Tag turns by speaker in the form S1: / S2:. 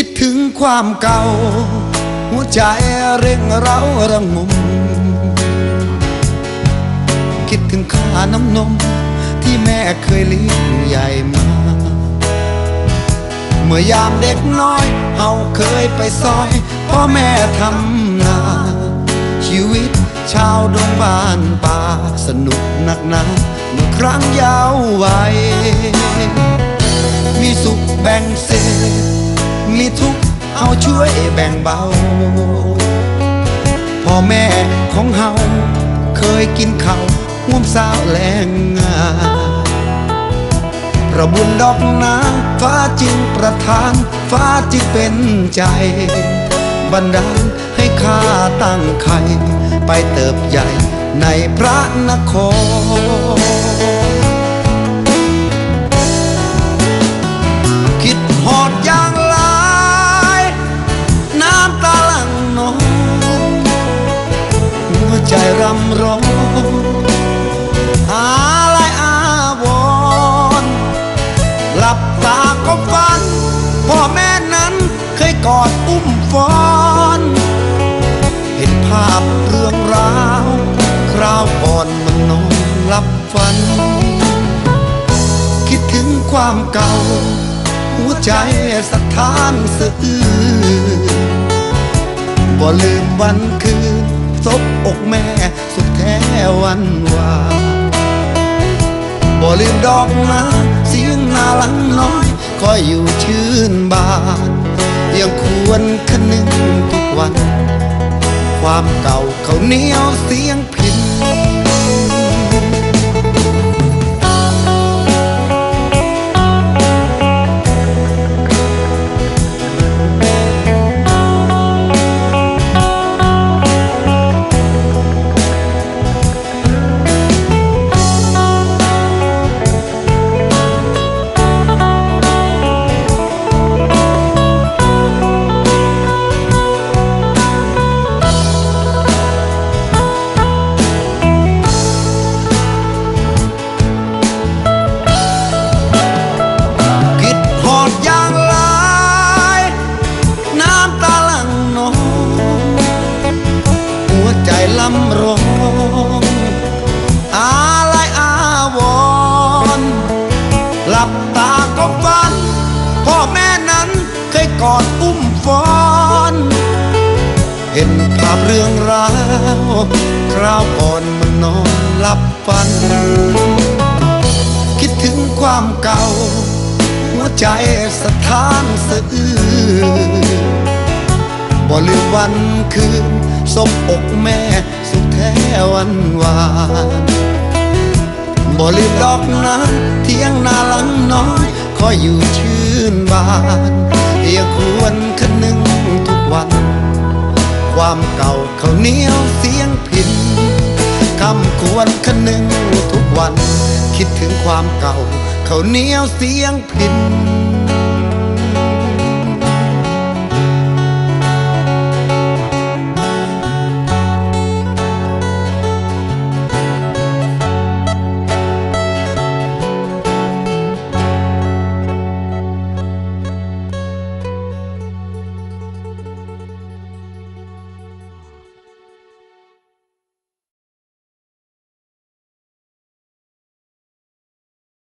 S1: คิดถึงความเก่า หัวใจเร่งเร้าระงม คิดถึงข้าน้ำนม ที่แม่เคยเลี้ยงใหญ่มา เมื่อยามเด็กน้อยเฮาเคยไปซอยพ่อแม่ทำนา ชีวิตชาวดงบ้านป่าสนุกหนักหนาเมื่อครั้งยาววัยมีสุขแบ่งเศษ มีทุกข์เอาช่วยแบ่งเบา พ่อแม่ของเฮาเคยกินข้าวห่วมสาวแรงงานระบุญดอกนาฟ้าจึงประทาน ฟ้าจึงเป็นใจ บันดาลให้ข้าตั้งไข่ไปเติบใหญ่ในพระนคร รำร้องอะไรอาวรณ์หลับตาก็ฝัน พ่อแม่นั้นเคยกอดอุ้มฟอน เห็นภาพเรื่องราวคราวก่อนมันนอนหลับฝัน คิดถึงความเก่า หัวใจสะท้านสะอื้นบ่ลืมวันคืนซบอกแม่ สุดแท้วันวานบ่ลืมดอกนาเสียงนาลังน้อยคอยอยู่ชื่นบานยังควรคนึงทุกวัน ความเก่าเขาเหนียวเสียงพิน กอดอุ้มฟอนเห็นภาพเรื่องราวคราวก่อนมันนอนหลับฝัน คิดถึงความเก่า หัวใจสะท้านสะอื้นบ่ลืมวันคืนสบอกแม่สุดแท้วันวานบ่ลืมดอกน้ำเที่ยงนาหลังน้อยคอยอยู่ชื่นบาน ยังควรคันหนึ่งทุกวัน ความเก่าเขาเหนียวเสียงพินคำควรคันหนึ่งทุกวัน คิดถึงความเก่าเขาเหนียวเสียงพิน